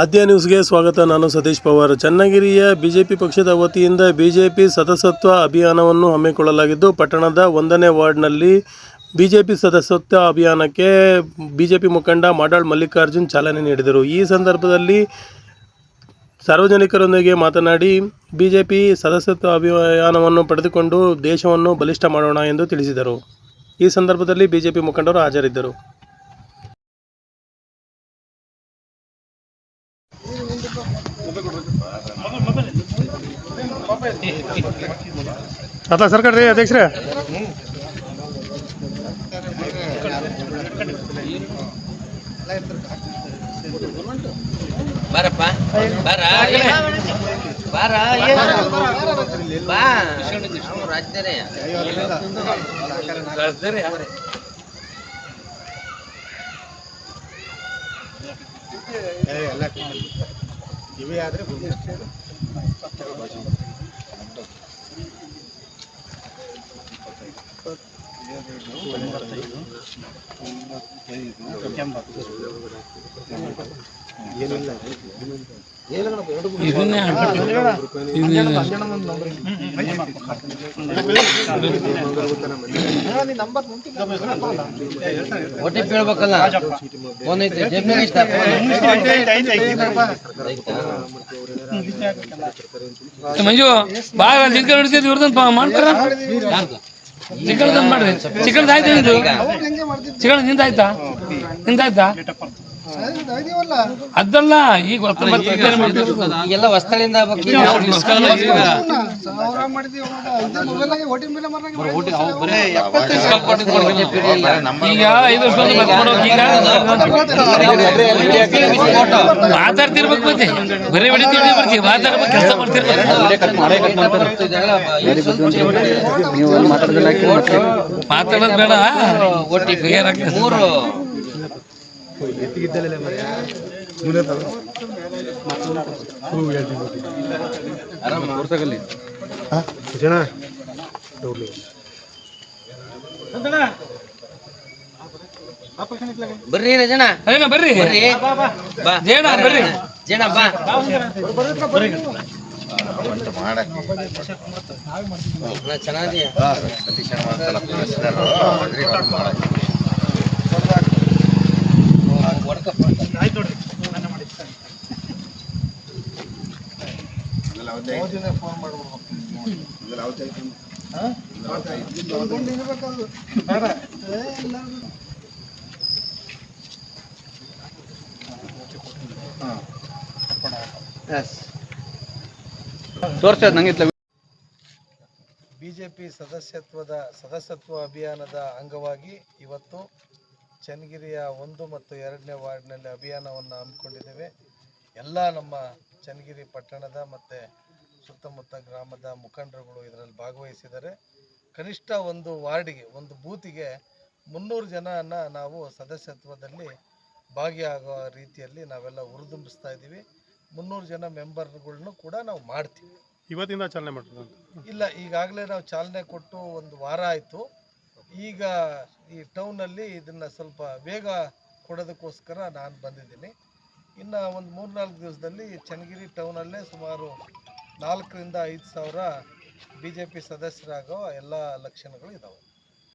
ಆದ್ಯ ನ್ಯೂಸ್ಗೆ ಸ್ವಾಗತ. ನಾನು ಸತೀಶ್ ಪವಾರ್. ಚನ್ನಗಿರಿಯ ಬಿಜೆಪಿ ಪಕ್ಷದ ವತಿಯಿಂದ ಬಿಜೆಪಿ ಸದಸ್ಯತ್ವ ಅಭಿಯಾನವನ್ನು ಹಮ್ಮಿಕೊಳ್ಳಲಾಗಿದ್ದು, ಪಟ್ಟಣದ ಒಂದನೇ ವಾರ್ಡ್ನಲ್ಲಿ ಬಿಜೆಪಿ ಸದಸ್ಯತ್ವ ಅಭಿಯಾನಕ್ಕೆ ಬಿಜೆಪಿ ಮುಖಂಡ ಮಾಡಾಳ್ ಮಲ್ಲಿಕಾರ್ಜುನ್ ಚಾಲನೆ ನೀಡಿದರು. ಈ ಸಂದರ್ಭದಲ್ಲಿ ಸಾರ್ವಜನಿಕರೊಂದಿಗೆ ಮಾತನಾಡಿ, ಬಿಜೆಪಿ ಸದಸ್ಯತ್ವ ಅಭಿಯಾನವನ್ನು ಪಡೆದುಕೊಂಡು ದೇಶವನ್ನು ಬಲಿಷ್ಠ ಮಾಡೋಣ ಎಂದು ತಿಳಿಸಿದರು. ಈ ಸಂದರ್ಭದಲ್ಲಿ ಬಿಜೆಪಿ ಮುಖಂಡರು ಹಾಜರಿದ್ದರು. ಅದ ಸರ್ ರೀ ಅಧ್ಯಕ್ಷರೇ. ಬಾರಪ್ಪ ಬಾರ ಬಾರ ಬಾ. ರಾಜ್ಯರೇ ರಾಜ್ಯರೇ ಇವೇ ಆದರೆ ಗುರುಮುಖ ಒ ಟಿ ಪಿ ಹೇಳ್ಬೇಕಲ್ಲ ಫೋನ್ ಐತೆ. ಇಷ್ಟ? ಮಂಜು ಬಾ ಚಿಕನ್ ಹಿಡಿತಿದ್ದು ಇವ್ರದ್ದು ಮಾಡ್ತಾರ? ಚಿಕನ್ ಮಾಡ್ರಿ. ಚಿಕನ್ ಆಯ್ತು ನಿಂದು? ಚಿಕನ್ ನಿಂದಾಯ್ತಾ? ನಿಂದಾಯ್ತಾ? ಅದಲ್ಲ ಈಗ ಎಲ್ಲ ಹೊಸ್ತಳಿಂದ ಈಗ. ಈಗ ಐದು ವರ್ಷ ಮಾತಾಡ್ತಿರ್ಬೇಕು ಮತ್ತೆ ಬರೀ ಬರ್ತೀವಿ ಮಾತಾಡ್ಬೇಕು ಕೆಲಸ ಮಾಡ್ತಿರ್ಬೇಕು ಪಿ ಮೂರು. ಬರ್ರಿ ರಜಣ ಅದೇನ ಬರ್ರಿ. ಬರ್ರಿ. ಬಾ ಜೇಣ ಬರ್ರಿ. ಜೇಣ ಬಾ. ನಾ ಚೆನ್ನಾಗಿದೀಯ ಬಿಜೆಪಿ ಸದಸ್ಯತ್ವದ ಸದಸ್ಯತ್ವ ಅಭಿಯಾನದ ಅಂಗವಾಗಿ ಇವತ್ತು ಚನ್ನಗಿರಿಯ ಒಂದು ಮತ್ತು ಎರಡನೇ ವಾರ್ಡ್ನಲ್ಲಿ ಅಭಿಯಾನವನ್ನು ಹಮ್ಮಿಕೊಂಡಿದ್ದೇವೆ. ಎಲ್ಲ ನಮ್ಮ ಚನ್ನಗಿರಿ ಪಟ್ಟಣದ ಮತ್ತು ಸುತ್ತಮುತ್ತ ಗ್ರಾಮದ ಮುಖಂಡರುಗಳು ಇದರಲ್ಲಿ ಭಾಗವಹಿಸಿದ್ದಾರೆ. ಕನಿಷ್ಠ ಒಂದು ವಾರ್ಡಿಗೆ ಒಂದು ಬೂತಿಗೆ ಮುನ್ನೂರು ಜನನ ನಾವು ಸದಸ್ಯತ್ವದಲ್ಲಿ ಭಾಗಿಯಾಗುವ ರೀತಿಯಲ್ಲಿ ನಾವೆಲ್ಲ ಹುರಿದುಂಬಿಸ್ತಾ ಇದ್ದೀವಿ. ಮುನ್ನೂರು ಜನ ಮೆಂಬರ್ಗಳನ್ನು ಕೂಡ ನಾವು ಮಾಡ್ತೀವಿ. ಇವತ್ತಿಂದ ಚಾಲನೆ ಮಾಡ್ತೀವಿ ಇಲ್ಲ ಈಗಾಗಲೇ ನಾವು ಚಾಲನೆ ಕೊಟ್ಟು ಒಂದು ವಾರ ಆಯಿತು. ಈಗ ಈ ಟೌನಲ್ಲಿ ಇದನ್ನು ಸ್ವಲ್ಪ ವೇಗ ಕೊಡೋದಕ್ಕೋಸ್ಕರ ನಾನು ಬಂದಿದ್ದೀನಿ. ಇನ್ನು ಒಂದು ಮೂರು ನಾಲ್ಕು ದಿವಸದಲ್ಲಿ ಚನ್ನಗಿರಿ ಟೌನಲ್ಲೇ ಸುಮಾರು ನಾಲ್ಕರಿಂದ ಐದು ಸಾವಿರ ಬಿ ಜೆ ಪಿ ಸದಸ್ಯರಾಗೋ ಎಲ್ಲ ಲಕ್ಷಣಗಳು ಇದ್ದಾವೆ